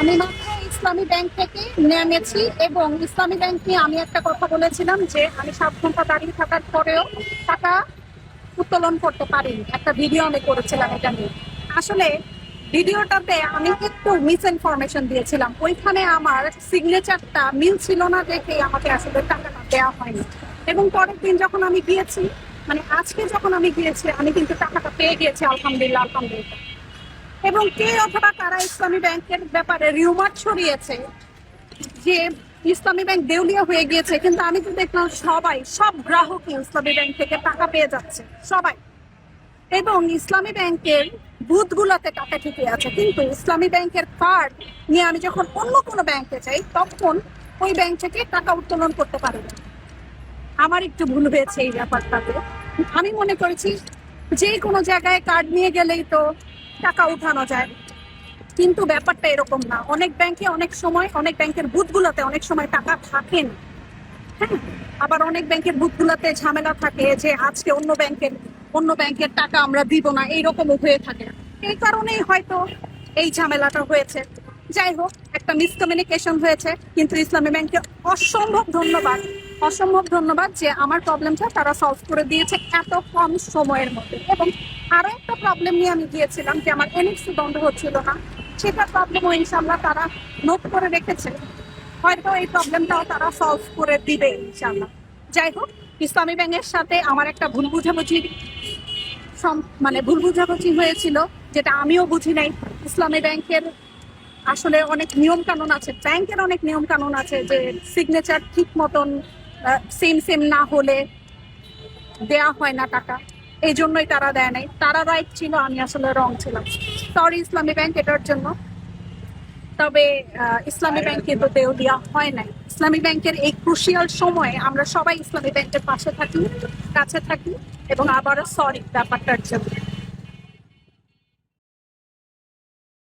আমি মাত্র ইসলামী ব্যাংক থেকে নেমেছি এবং ইসলামী ব্যাংক নিয়ে আমি একটা কথা বলেছিলাম যে আমি সাত ঘণ্টা দাঁড়িয়ে থাকার পরেও টাকা উত্তোলন করতে পারিনি। একটা ভিডিও আমি করেছিলাম এটা নিয়ে। আসলে ভিডিওটাতে আমি একটু মিস ইনফরমেশন দিয়েছিলাম। ওইখানে আমার সিগনেচারটা মিল ছিল না দেখে আমাকে আসলে টাকাটা দেওয়া হয়নি। এবং পরের দিন যখন আমি গিয়েছি মানে আজকে যখন আমি গিয়েছি, আমি কিন্তু টাকাটা পেয়ে গিয়েছি, আলহামদুলিল্লাহ আলহামদুলিল্লাহ। এবং কে অথবা কারা ইসলামী ব্যাংকের ব্যাপারে রিউমার ছড়িয়েছে যে ইসলামী ব্যাংক দেউলিয়া হয়ে গিয়েছে, কিন্তু আমি তো দেখলাম সবাই, সব গ্রাহকই ইসলামী ব্যাংক থেকে টাকা পেয়ে যাচ্ছে, সবাই। এবং ইসলামী ব্যাংকের বুথগুলোতে টাকা ঠিকই আছে, কিন্তু ইসলামী ব্যাংকের কার্ড নিয়ে আমি যখন অন্য কোনো ব্যাংকে যাই, তখন ওই ব্যাংক থেকে টাকা উত্তোলন করতে পারি না। আমার একটু ভুল হয়েছে এই ব্যাপারটাতে। আমি মনে করেছি যে কোনো জায়গায় কার্ড নিয়ে গেলেই তো টাকা উঠানো যায়। কিন্তু ব্যাপারটা এরকম না। অনেক ব্যাংকে অনেক সময়, অনেক ব্যাংকের বুথগুলোতে অনেক সময় টাকা থাকে না হ্যাঁ? আবার অনেক ব্যাংকের বুথগুলোতে ঝামেলা থাকে যে আজকে অন্য ব্যাংকের অন্য ব্যাংকের টাকা আমরা দিব না এইরকমও হয়ে থাকে। এই কারণেই হয়তো এই ঝামেলাটা হয়েছে। যাই হোক, একটা মিসকমিউনিকেশন হয়েছে, কিন্তু ইসলামী ব্যাংকে অসম্ভব ধন্যবাদ। অসম্ভব ধন্যবাদ যে আমার প্রবলেমটা তারা সলভ করে দিয়েছে এত কম সময়ের মধ্যে। এবং আরও একটা প্রবলেম নিয়ে আমি গিয়েছিলাম যে আমার এনএক্সি বন্ধ হচ্ছিল না। সেটা প্রবলেমও ইনশাল্লাহ তারা নোট করে রেখেছে। হয়তো এই প্রবলেমটাও তারা সলভ করে দিবে ইনশাল্লাহ যাই হোক, ইসলামী ব্যাংকের সাথে আমার একটা ভুল বুঝাবুঝি মানে ভুল বুঝাবুঝি হয়েছিল, যেটা আমিও বুঝি নাই। ইসলামী ব্যাংকের আসলে অনেক নিয়ম কানুন আছে। ব্যাংকের অনেক নিয়ম কানুন আছে যে সিগনেচার ঠিক মতন সেম সেম না হলে দেয়া হয় না টাকা। এই জন্যই তারা দেয় নাই। তারা রাইট ছিল আমি আসলে রং ছিলাম। সরি ইসলামী ব্যাংক এটার জন্য। তবে ইসলামী ব্যাংকে তো দেও দেওয়া হয় নাই। ইসলামী ব্যাংকের এই ক্রুশিয়াল সময়ে আমরা সবাই ইসলামী ব্যাংকের পাশে থাকি কাছে থাকি এবং আবারও সরি ব্যাপারটার জন্য।